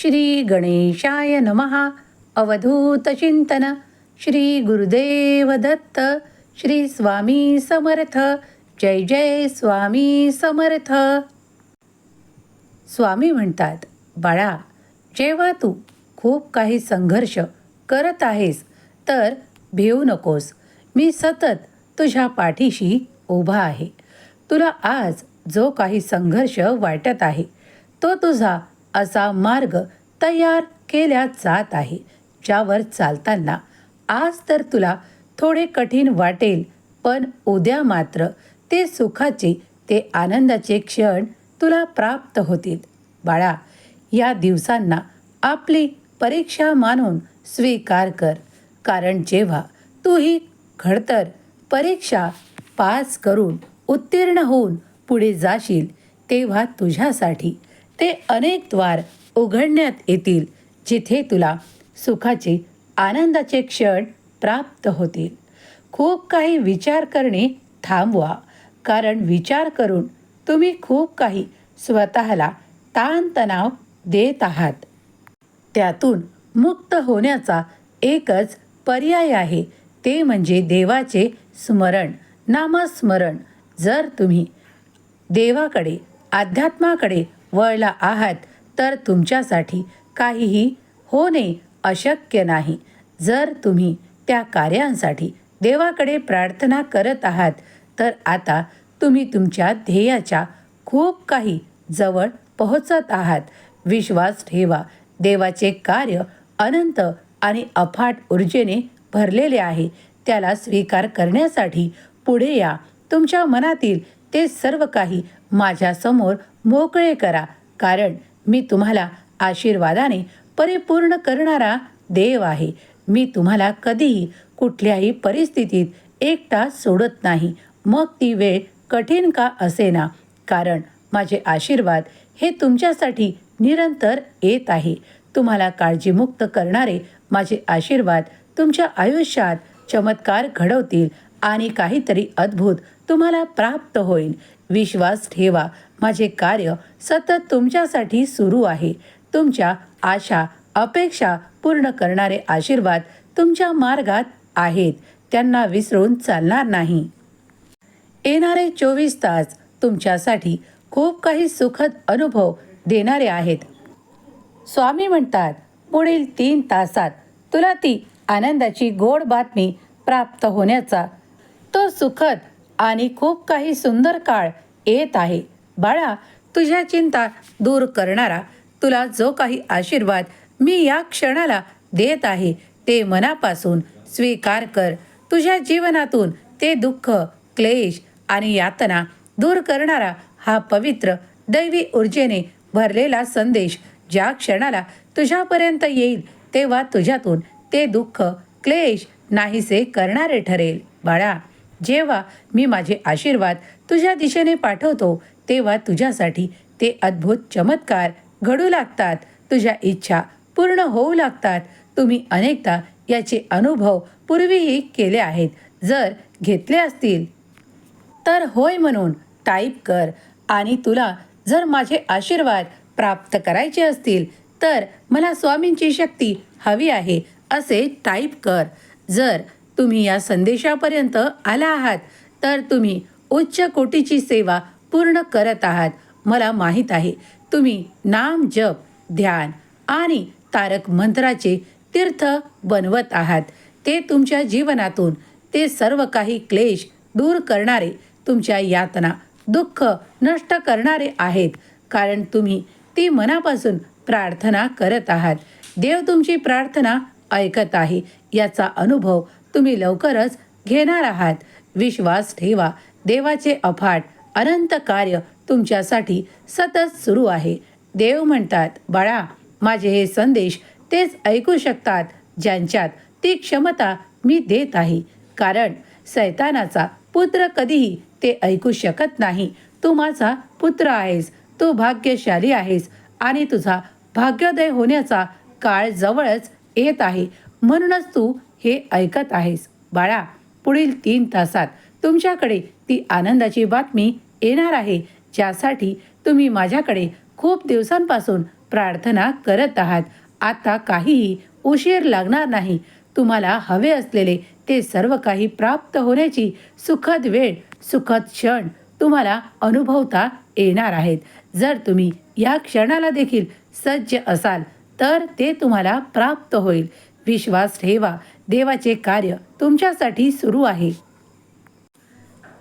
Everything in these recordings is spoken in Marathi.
श्री गणेशाय नमहा अवधूत चिंतन. श्री गुरुदेव दत्त. श्री स्वामी समर्थ. जय जय स्वामी समर्थ. स्वामी म्हणतात बाळा जेव्हा तू खूप काही संघर्ष करत आहेस तर भिवू नकोस. मी सतत तुझ्या पाठीशी उभा आहे. तुला आज जो काही संघर्ष वाटत आहे तो तुझा असा मार्ग तयार केल्या जात आहे. ज्यावर चालताना आज तर तुला थोडे कठीण वाटेल पण उद्या मात्र ते सुखाचे ते आनंदाचे क्षण तुला प्राप्त होतील. बाळा या दिवसांना आपली परीक्षा मानून स्वीकार कर कारण जेव्हा तू ही खडतर परीक्षा पास करून उत्तीर्ण होऊन पुढे जाशील तेव्हा तुझ्यासाठी ते अनेक द्वार उघडण्यात येतील जिथे तुला सुखाचे आनंदाचे क्षण प्राप्त होतील. खूप काही विचार करणे थांबवा कारण विचार करून तुम्ही खूप काही स्वतःला ताणतणाव देत आहात. त्यातून मुक्त होण्याचा एकच पर्याय आहे ते म्हणजे देवाचे स्मरण नामस्मरण. जर तुम्ही देवाकडे अध्यात्माकडे वळला आहात तर तुमच्यासाठी काहीही होणे अशक्य नाही. जर तुम्ही त्या कार्यांसाठी देवाकडे प्रार्थना करत आहात तर आता तुम्ही तुमच्या ध्येयाच्या खूप काही जवळ पोहोचत आहात. विश्वास ठेवा देवाचे कार्य अनंत आणि अफाट ऊर्जेने भरलेले आहे. त्याला स्वीकार करण्यासाठी पुढे या. तुमच्या मनातील ते सर्व काही माझ्यासमोर मोकळे करा. कारण मी तुम्हाला आशीर्वादाने परिपूर्ण करणारा देव आहे. मी तुम्हाला कधीही कुठल्याही परिस्थितीत एकटा सोडत नाही. मग ती वेळ कठीण का असेना? कारण माझे आशीर्वाद हे तुमच्यासाठी निरंतर येत आहे. तुम्हाला काळजीमुक्त करणारे माझे आशीर्वाद तुमच्या आयुष्यात चमत्कार घडवतील आणि काहीतरी अद्भुत तुम्हाला प्राप्त होईल. विश्वास ठेवा. माझे कार्य सतत तुमच्यासाठी सुरू आहे. तुमच्या आशा अपेक्षा पूर्ण करणारे आशीर्वाद तुमच्या मार्गात आहेत. त्यांना विसरून चालणार नाही. येणारे चोवीस तास तुमच्यासाठी खूप काही सुखद अनुभव देणारे आहेत. स्वामी म्हणतात पुढील तीन तासात तुला ती आनंदाची गोड बातमी प्राप्त होण्याचा तो सुखद आणि खूप काही सुंदर काळ येत आहे. बाळा तुझ्या चिंता दूर करणारा तुला जो काही आशीर्वाद मी या क्षणाला देत आहे ते मनापासून स्वीकार कर. तुझ्या जीवनातून ते दुःख क्लेश आणि यातना दूर करणारा हा पवित्र दैवी ऊर्जेने भरलेला संदेश ज्या क्षणाला तुझ्यापर्यंत येईल तेव्हा तुझ्यातून ते दुःख क्लेश नाहीसे करणारे ठरेल. बाळा जेव्हा मी माझे आशीर्वाद तुझ्या दिशेने पाठवतो तेव्हा तुझ्यासाठी ते अद्भुत चमत्कार घडू लागतात. तुझ्या इच्छा पूर्ण होऊ लागतात. तुम्ही अनेकदा याचे अनुभव पूर्वीही केले आहेत जर घेतले असतील. तर होय म्हणून टाईप कर आणि तुला जर माझे आशीर्वाद प्राप्त करायचे असतील तर मला स्वामींची शक्ती हवी आहे असे टाईप कर. जर तुम्ही या संदेशापर्यंत आला आहात तर तुम्ही उच्च कोटीची सेवा पूर्ण करत आहात. मला माहीत आहे तुम्ही नाम जप ध्यान आणि तारक मंत्राचे तीर्थ बनवत आहात. ते तुमच्या जीवनातून ते सर्व काही क्लेश दूर करणारे तुमच्या यातना दुःख नष्ट करणारे आहेत. कारण तुम्ही ती मनापासून प्रार्थना करत आहात. देव तुमची प्रार्थना ऐकत आहे. याचा अनुभव तुम्ही लवकरच घेणार आहात. विश्वास ठेवा. देवाचे अफाट अनंत कार्य तुमच्यासाठी सतत सुरू आहे. देव म्हणतात बाळा माझे हे संदेश तेच ऐकू शकतात ज्यांच्यात ती क्षमता मी देत आहे. कारण सैतानाचा पुत्र कधीही ते ऐकू शकत नाही. तू माझा पुत्र आहेस. तू भाग्यशाली आहेस आणि तुझा भाग्योदय होण्याचा काळ जवळच येत आहे. म्हणूनच तू हे ऐकत आहेस. बाळा पुढील तीन तासात तुमच्याकडे ती आनंदाची बातमी येणार आहे ज्यासाठी तुम्ही माझ्याकडे खूप दिवसांपासून प्रार्थना करत आहात. आता काहीही उशीर लागणार नाही. तुम्हाला हवे असलेले ते सर्व काही प्राप्त होण्याची सुखद वेळ सुखद क्षण तुम्हाला अनुभवता येणार आहेत. जर तुम्ही या क्षणाला देखील सज्ज असाल तर ते तुम्हाला प्राप्त होईल. विश्वास ठेवा. देवाचे कार्य तुमच्यासाठी सुरू आहे.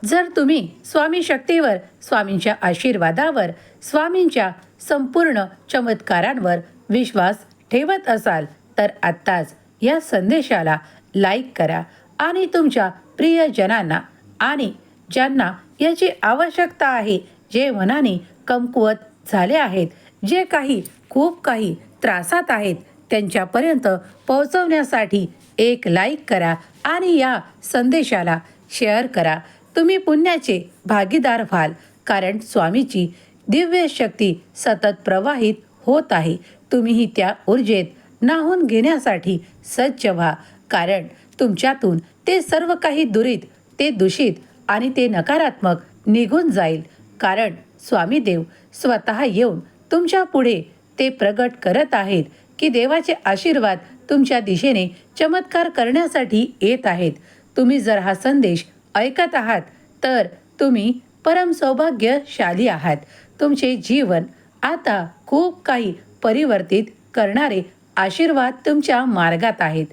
जर तुम्ही स्वामी शक्तीवर स्वामींच्या आशीर्वादावर स्वामींच्या संपूर्ण चमत्कारांवर विश्वास ठेवत असाल तर आत्ताच या संदेशाला लाईक करा आणि तुमच्या प्रियजनांना आणि ज्यांना याची आवश्यकता आहे जे मनाने कमकुवत झाले आहेत जे काही खूप काही त्रासात आहेत त्यांच्यापर्यंत पोहोचवण्यासाठी एक लाईक करा आणि या संदेशाला शेअर करा. तुम्ही पुण्याचे भागीदार व्हाल कारण स्वामीची दिव्य शक्ती सतत प्रवाहित होत आहे. तुम्हीही त्या ऊर्जेत नाहून घेण्यासाठी सज्ज व्हा कारण तुमच्यातून ते सर्व काही दुरीत ते दूषित आणि ते नकारात्मक निघून जाईल. कारण स्वामी देव स्वतः येऊन तुमच्यापुढे ते प्रगट करत आहेत. की देवाचे आशीर्वाद तुमच्या दिशेने चमत्कार करण्यासाठी येत आहेत. तुम्ही जर हा संदेश ऐकत आहात तर तुम्ही परम सौभाग्यशाली आहात. तुमचे जीवन आता खूप काही परिवर्तित करणारे आशीर्वाद तुमच्या मार्गात आहेत.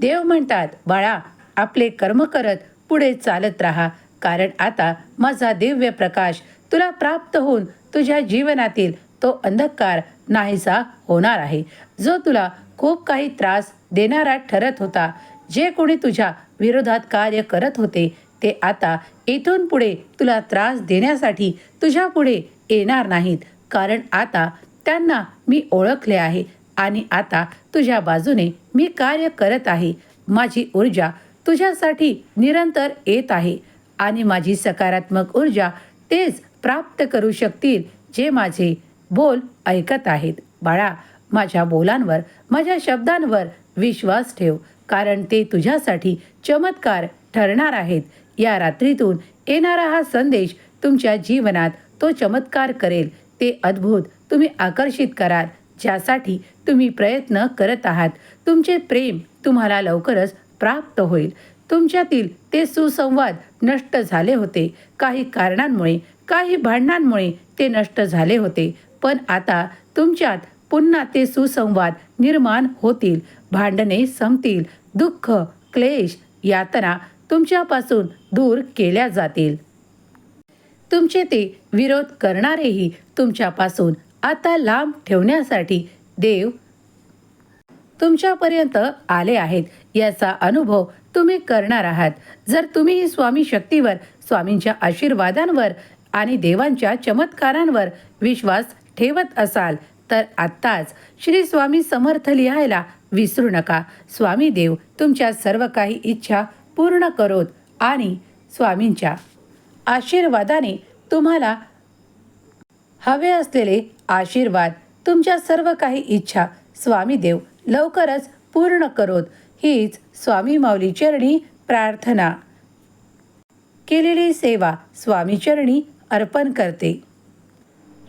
देव म्हणतात बाळा आपले कर्म करत पुढे चालत राहा. कारण आता माझा दिव्य प्रकाश तुला प्राप्त होऊन तुझ्या जीवनातील तो अंधकार नाहीसा होणार आहे. जो तुला खूप काही त्रास देणारा ठरत होता जे कोणी तुझ्या विरोधात कार्य करत होते ते आता इथून पुढे तुला त्रास देण्यासाठी तुझ्या पुढे येणार नाहीत. कारण आता त्यांना मी ओळखले आहे आणि आता तुझ्या बाजूने मी कार्य करत आहे. माझी ऊर्जा तुझ्यासाठी निरंतर येत आहे आणि माझी सकारात्मक ऊर्जा तेच प्राप्त करू शकतील जे माझे बोल ऐकत आहेत. बाळा माझ्या बोलांवर माझ्या शब्दांवर विश्वास ठेव कारण ते तुझ्यासाठी चमत्कार ठरणार आहेत. या रात्रीतून येणारा हा संदेश तुमच्या जीवनात तो चमत्कार करेल. ते अद्भुत तुम्ही आकर्षित कराल ज्यासाठी तुम्ही प्रयत्न करत आहात. तुमचे प्रेम तुम्हाला लवकरच प्राप्त होईल. तुमच्यातील ते सुसंवाद नष्ट झाले होते. काही कारणांमुळे काही भांडणांमुळे ते नष्ट झाले होते. पण आता तुमच्यात पुन्हा ते सुसंवाद निर्माण होतील भांडणे संपतील दुःख क्लेश यातना तुमच्यापासून दूर केल्या जातील. तुमचे ते विरोध करणारेही तुमच्यापासून आता लांब ठेवण्यासाठी देव तुमच्यापर्यंत आले आहेत याचा अनुभव तुम्ही करणार आहात. जर तुम्ही स्वामी शक्तीवर स्वामींच्या आशीर्वादांवर आणि देवांच्या चमत्कारांवर विश्वास ठेवत असाल तर आत्ताच श्री स्वामी समर्थ लिहायला विसरू नका. स्वामी देव तुमच्या सर्व काही इच्छा पूर्ण करोत आणि स्वामींच्या आशीर्वादाने तुम्हाला हवे असलेले आशीर्वाद तुमच्या सर्व काही इच्छा स्वामी देव लवकरच पूर्ण करोत. हीच स्वामी माऊली चरणी प्रार्थना. केलेली सेवा स्वामी चरणी अर्पण करते.